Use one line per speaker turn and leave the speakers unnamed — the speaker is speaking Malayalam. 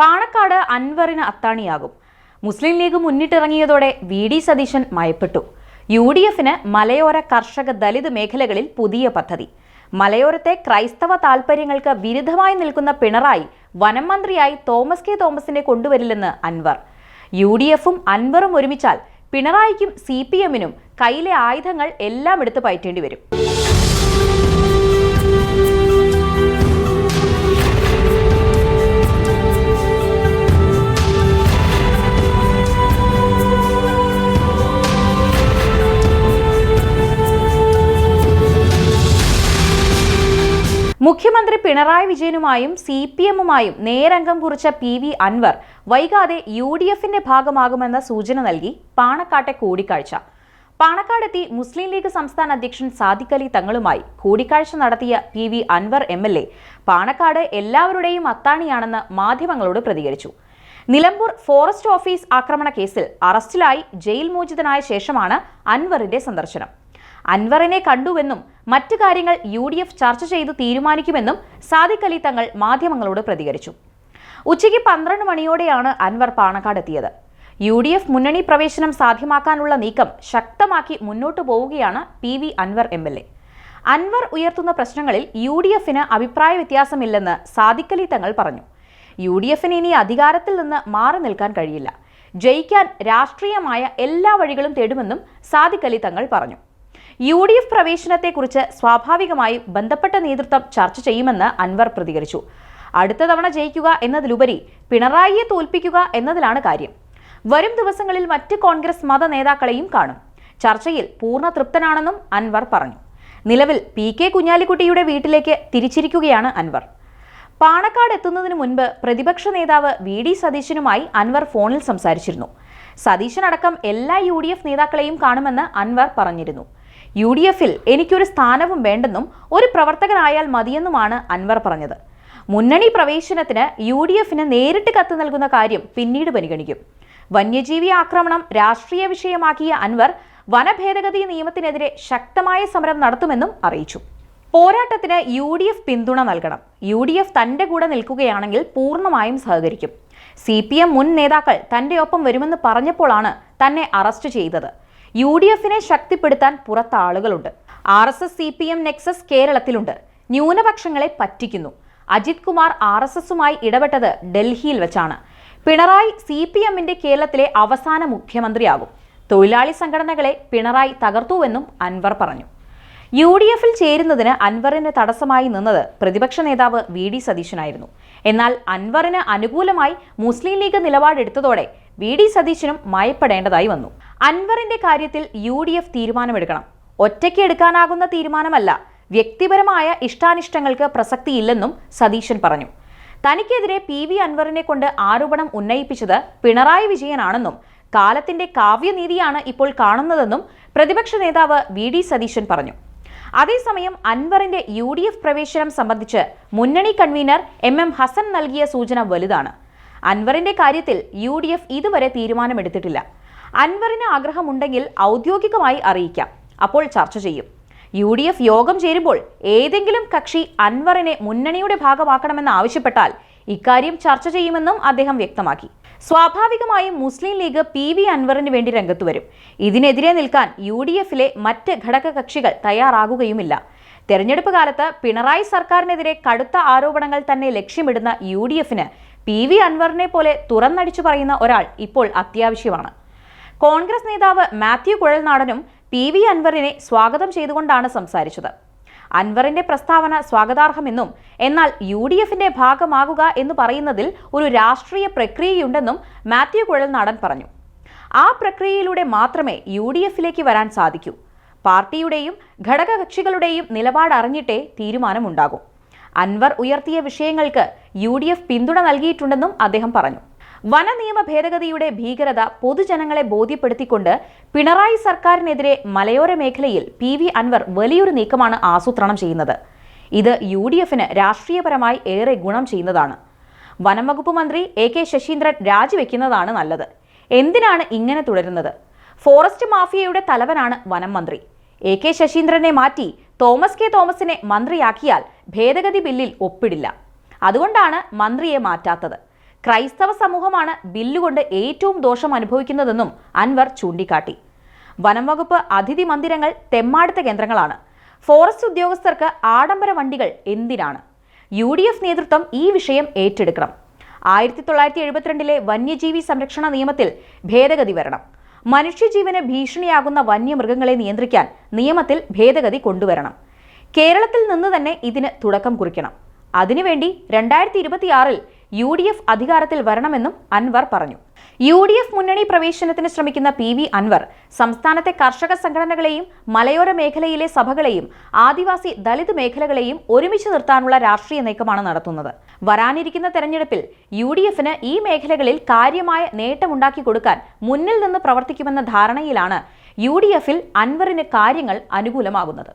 പാണക്കാട് അൻവറിന് അത്താണിയാകും. മുസ്ലിം ലീഗ് മുന്നിട്ടിറങ്ങിയതോടെ വി ഡി സതീശൻ മയപ്പെട്ടു. യു ഡി എഫിന് മലയോര കർഷക ദലിത് മേഖലകളിൽ പുതിയ പദ്ധതി. മലയോരത്തെ ക്രൈസ്തവ താൽപര്യങ്ങൾക്ക് വിരുദ്ധമായി നിൽക്കുന്ന പിണറായി വനം മന്ത്രിയായി തോമസ് കെ തോമസിനെ കൊണ്ടുവരില്ലെന്ന് അൻവർ. യു ഡി എഫും അൻവറും ഒരുമിച്ചാൽ പിണറായിക്കും സി പി എമ്മിനും കയ്യിലെ ആയുധങ്ങൾ എല്ലാം എടുത്ത് പയറ്റേണ്ടി വരും. പിണറായി വിജയനുമായും സി പി എമ്മുമായും നേരംഗം കുറിച്ച പി വി അൻവർ വൈകാതെ യു ഡി എഫിന്റെ ഭാഗമാകുമെന്ന സൂചന നൽകി പാണക്കാട്ടെ കൂടിക്കാഴ്ച. പാണക്കാടെത്തി മുസ്ലിം ലീഗ് സംസ്ഥാന അധ്യക്ഷൻ സാദിഖ് അലി തങ്ങളുമായി കൂടിക്കാഴ്ച നടത്തിയ P V Anvar M L A Panakkad എല്ലാവരുടെയും അത്താണിയാണെന്ന് മാധ്യമങ്ങളോട് പ്രതികരിച്ചു. നിലമ്പൂർ ഫോറസ്റ്റ് ഓഫീസ് ആക്രമണ കേസിൽ അറസ്റ്റിലായി ജയിൽ മോചിതനായ ശേഷമാണ് അൻവറിന്റെ സന്ദർശനം. അൻവറിനെ കണ്ടുവെന്നും മറ്റു കാര്യങ്ങൾ യു ഡി എഫ് ചർച്ച ചെയ്ത് തീരുമാനിക്കുമെന്നും സാദിഖ് അലി തങ്ങൾ മാധ്യമങ്ങളോട് പ്രതികരിച്ചു. ഉച്ചയ്ക്ക് പന്ത്രണ്ട് മണിയോടെയാണ് അൻവർ പാണക്കാട് എത്തിയത്. യു ഡി എഫ് മുന്നണി പ്രവേശനം സാധ്യമാക്കാനുള്ള നീക്കം ശക്തമാക്കി മുന്നോട്ടു പോവുകയാണ് P V Anvar M L A. Anvar ഉയർത്തുന്ന പ്രശ്നങ്ങളിൽ യു ഡി എഫിന് അഭിപ്രായ വ്യത്യാസമില്ലെന്ന് സാദിഖ് അലി തങ്ങൾ പറഞ്ഞു. യു ഡി എഫിന് ഇനി അധികാരത്തിൽ നിന്ന് മാറി നിൽക്കാൻ കഴിയില്ല. ജയിക്കാൻ രാഷ്ട്രീയമായ എല്ലാ വഴികളും തേടുമെന്നും സാദിഖ് അലി തങ്ങൾ പറഞ്ഞു. യു ഡി എഫ് പ്രവേശനത്തെക്കുറിച്ച് സ്വാഭാവികമായി ബന്ധപ്പെട്ട നേതൃത്വം ചർച്ച ചെയ്യുമെന്ന് അൻവർ പ്രതികരിച്ചു. അടുത്ത തവണ ജയിക്കുക എന്നതിലുപരി പിണറായിയെ തോൽപ്പിക്കുക എന്നതിലാണ് കാര്യം. വരും ദിവസങ്ങളിൽ മറ്റ് കോൺഗ്രസ് മത നേതാക്കളെയും കാണും. ചർച്ചയിൽ പൂർണ തൃപ്തനാണെന്നും അൻവർ പറഞ്ഞു. നിലവിൽ പി കെ കുഞ്ഞാലിക്കുട്ടിയുടെ വീട്ടിലേക്ക് തിരിച്ചിരിക്കുകയാണ് അൻവർ. പാണക്കാട് എത്തുന്നതിന് മുൻപ് പ്രതിപക്ഷ നേതാവ് വി ഡി സതീശനുമായി അൻവർ ഫോണിൽ സംസാരിച്ചിരുന്നു. സതീശൻ അടക്കം എല്ലാ യു ഡി എഫ് നേതാക്കളെയും കാണുമെന്ന് അൻവർ പറഞ്ഞിരുന്നു. യു ഡി എഫിൽ എനിക്കൊരു സ്ഥാനവും വേണ്ടെന്നും ഒരു പ്രവർത്തകനായാൽ മതിയെന്നുമാണ് അൻവർ പറഞ്ഞത്. മുന്നണി പ്രവേശനത്തിന് യു ഡി എഫിന് നേരിട്ട് കത്ത് നൽകുന്ന കാര്യം പിന്നീട് പരിഗണിക്കും. വന്യജീവി ആക്രമണം രാഷ്ട്രീയ വിഷയമാക്കിയ അൻവർ വനഭേദഗതി നിയമത്തിനെതിരെ ശക്തമായ സമരം നടത്തുമെന്നും അറിയിച്ചു. പോരാട്ടത്തിന് യു ഡി എഫ് പിന്തുണ നൽകണം. യു ഡി എഫ് തന്റെ കൂടെ നിൽക്കുകയാണെങ്കിൽ പൂർണമായും സഹകരിക്കും. സി പി എം മുൻ നേതാക്കൾ തന്റെ ഒപ്പം വരുമെന്ന് പറഞ്ഞപ്പോഴാണ് തന്നെ അറസ്റ്റ് ചെയ്തത്. യു ഡി എഫിനെ ശക്തിപ്പെടുത്താൻ പുറത്ത് ആളുകളുണ്ട്. R S S C P M nexus കേരളത്തിലുണ്ട്. ന്യൂനപക്ഷങ്ങളെ പറ്റിക്കുന്നു. അജിത് കുമാർ ആർ എസ് എസുമായി ഇടപെട്ടത് ഡൽഹിയിൽ വെച്ചാണ്. പിണറായി സി പി എമ്മിന്റെ കേരളത്തിലെ അവസാന മുഖ്യമന്ത്രിയാകും. തൊഴിലാളി സംഘടനകളെ പിണറായി തകർത്തുവെന്നും അൻവർ പറഞ്ഞു. യു ഡി എഫിൽ ചേരുന്നതിന് അൻവറിന് തടസ്സമായി നിന്നത് പ്രതിപക്ഷ നേതാവ് വി ഡി സതീശനായിരുന്നു. എന്നാൽ അൻവറിന് അനുകൂലമായി മുസ്ലിം ലീഗ് നിലപാടെടുത്തതോടെ വി ഡി സതീശനും മയപ്പെടേണ്ടതായി വന്നു. അൻവറിന്റെ കാര്യത്തിൽ യു ഡി എഫ് തീരുമാനമെടുക്കണം. ഒറ്റയ്ക്ക് എടുക്കാനാകുന്ന തീരുമാനമല്ല. വ്യക്തിപരമായ ഇഷ്ടാനിഷ്ടങ്ങൾക്ക് പ്രസക്തിയില്ലെന്നും സതീശൻ പറഞ്ഞു. തനിക്കെതിരെ പി വി അൻവറിനെ കൊണ്ട് ആരോപണം ഉന്നയിപ്പിച്ചത് പിണറായി വിജയനാണെന്നും കാലത്തിന്റെ കാവ്യനീതിയാണ് ഇപ്പോൾ കാണുന്നതെന്നും പ്രതിപക്ഷ നേതാവ് വി ഡി സതീശൻ പറഞ്ഞു. അതേസമയം അൻവറിന്റെ യു ഡി എഫ് പ്രവേശനം സംബന്ധിച്ച് മുന്നണി കൺവീനർ എം എം ഹസൻ നൽകിയ സൂചന വലുതാണ്. അൻവറിന്റെ കാര്യത്തിൽ യു ഡി എഫ് ഇതുവരെ തീരുമാനമെടുത്തിട്ടില്ല. അൻവറിന് ആഗ്രഹമുണ്ടെങ്കിൽ ഔദ്യോഗികമായി അറിയിക്കാം. അപ്പോൾ ചർച്ച ചെയ്യും. യു ഡി എഫ് യോഗം ചേരുമ്പോൾ ഏതെങ്കിലും കക്ഷി അൻവറിനെ മുന്നണിയുടെ ഭാഗമാക്കണമെന്ന് ആവശ്യപ്പെട്ടാൽ ഇക്കാര്യം ചർച്ച ചെയ്യുമെന്നും അദ്ദേഹം വ്യക്തമാക്കി. സ്വാഭാവികമായും മുസ്ലിം ലീഗ് പി വി അൻവറിന് വേണ്ടി രംഗത്ത് വരും. ഇതിനെതിരെ നിൽക്കാൻ യു ഡി എഫിലെ മറ്റ് ഘടകകക്ഷികൾ തയ്യാറാകുകയുമില്ല. തെരഞ്ഞെടുപ്പ് കാലത്ത് പിണറായി സർക്കാരിനെതിരെ കടുത്ത ആരോപണങ്ങൾ തന്നെ ലക്ഷ്യമിടുന്ന യു ഡി എഫിന് പി വി അൻവറിനെ പോലെ തുറന്നടിച്ചു പറയുന്ന ഒരാൾ ഇപ്പോൾ അത്യാവശ്യമാണ്. കോൺഗ്രസ് നേതാവ് മാത്യു കുഴൽനാടനും പി വി അൻവറിനെ സ്വാഗതം ചെയ്തുകൊണ്ടാണ് സംസാരിച്ചത്. അൻവറിന്റെ പ്രസ്താവന സ്വാഗതാർഹമെന്നും എന്നാൽ യു ഡി എഫിന്റെ ഭാഗമാകുക എന്ന് പറയുന്നതിൽ ഒരു രാഷ്ട്രീയ പ്രക്രിയയുണ്ടെന്നും മാത്യു കുഴൽനാടൻ പറഞ്ഞു. ആ പ്രക്രിയയിലൂടെ മാത്രമേ യു ഡി എഫിലേക്ക് വരാൻ സാധിക്കൂ. പാർട്ടിയുടെയും ഘടകകക്ഷികളുടെയും നിലപാട് അറിഞ്ഞിട്ടേ തീരുമാനമുണ്ടാകും. അൻവർ ഉയർത്തിയ വിഷയങ്ങൾക്ക് യു ഡി എഫ് പിന്തുണ നൽകിയിട്ടുണ്ടെന്നും അദ്ദേഹം പറഞ്ഞു. വനനിയമ ഭേദഗതിയുടെ ഭീകരത പൊതുജനങ്ങളെ ബോധ്യപ്പെടുത്തിക്കൊണ്ട് പിണറായി സർക്കാരിനെതിരെ മലയോര മേഖലയിൽ പി വി അൻവർ വലിയൊരു നീക്കമാണ് ആസൂത്രണം ചെയ്യുന്നത്. ഇത് യു ഡി എഫിന് രാഷ്ട്രീയപരമായി ഏറെ ഗുണം ചെയ്യുന്നതാണ്. വനം വകുപ്പ് മന്ത്രി എ കെ ശശീന്ദ്രൻ രാജിവെക്കുന്നതാണ് നല്ലത്. എന്തിനാണ് ഇങ്ങനെ തുടരുന്നത്? ഫോറസ്റ്റ് മാഫിയയുടെ തലവനാണ് വനം മന്ത്രി. എ കെ ശശീന്ദ്രനെ മാറ്റി തോമസ് കെ തോമസിനെ മന്ത്രിയാക്കിയാൽ ഭേദഗതി ബില്ലിൽ ഒപ്പിടില്ല. അതുകൊണ്ടാണ് മന്ത്രിയെ മാറ്റാത്തത്. ക്രൈസ്തവ സമൂഹമാണ് ബില്ലുകൊണ്ട് ഏറ്റവും ദോഷം അനുഭവിക്കുന്നതെന്നും അൻവർ ചൂണ്ടിക്കാട്ടി. വനം വകുപ്പ് അതിഥി മന്ദിരങ്ങൾ തെമ്മാടുത്ത കേന്ദ്രങ്ങളാണ്. ഫോറസ്റ്റ് ഉദ്യോഗസ്ഥർക്ക് ആഡംബര വണ്ടികൾ എന്തിനാണ്? യു ഡി എഫ് നേതൃത്വം ഈ വിഷയം ഏറ്റെടുക്കണം. ആയിരത്തി തൊള്ളായിരത്തി എഴുപത്തിരണ്ടിലെ വന്യജീവി സംരക്ഷണ നിയമത്തിൽ ഭേദഗതി വരണം. മനുഷ്യജീവന് ഭീഷണിയാകുന്ന വന്യമൃഗങ്ങളെ നിയന്ത്രിക്കാൻ നിയമത്തിൽ ഭേദഗതി കൊണ്ടുവരണം. കേരളത്തിൽ നിന്ന് തന്നെ ഇതിന് തുടക്കം കുറിക്കണം. അതിനുവേണ്ടി രണ്ടായിരത്തി ഇരുപത്തിയാറിൽ യു ഡി എഫ് അധികാരത്തിൽ വരണമെന്നും അൻവർ പറഞ്ഞു. യു ഡി എഫ് മുന്നണി പ്രവേശനത്തിന് ശ്രമിക്കുന്ന പി വി അൻവർ സംസ്ഥാനത്തെ കർഷക സംഘടനകളെയും മലയോര മേഖലയിലെ സഭകളെയും ആദിവാസി ദളിത് മേഖലകളെയും ഒരുമിച്ച് നിർത്താനുള്ള രാഷ്ട്രീയ നീക്കമാണ് നടത്തുന്നത്. വരാനിരിക്കുന്ന തെരഞ്ഞെടുപ്പിൽ യു ഡി എഫിന് ഈ മേഖലകളിൽ കാര്യമായ നേട്ടമുണ്ടാക്കി കൊടുക്കാൻ മുന്നിൽ നിന്ന് പ്രവർത്തിക്കുമെന്ന ധാരണയിലാണ് യു ഡി എഫിൽ അൻവറിന് കാര്യങ്ങൾ അനുകൂലമാകുന്നത്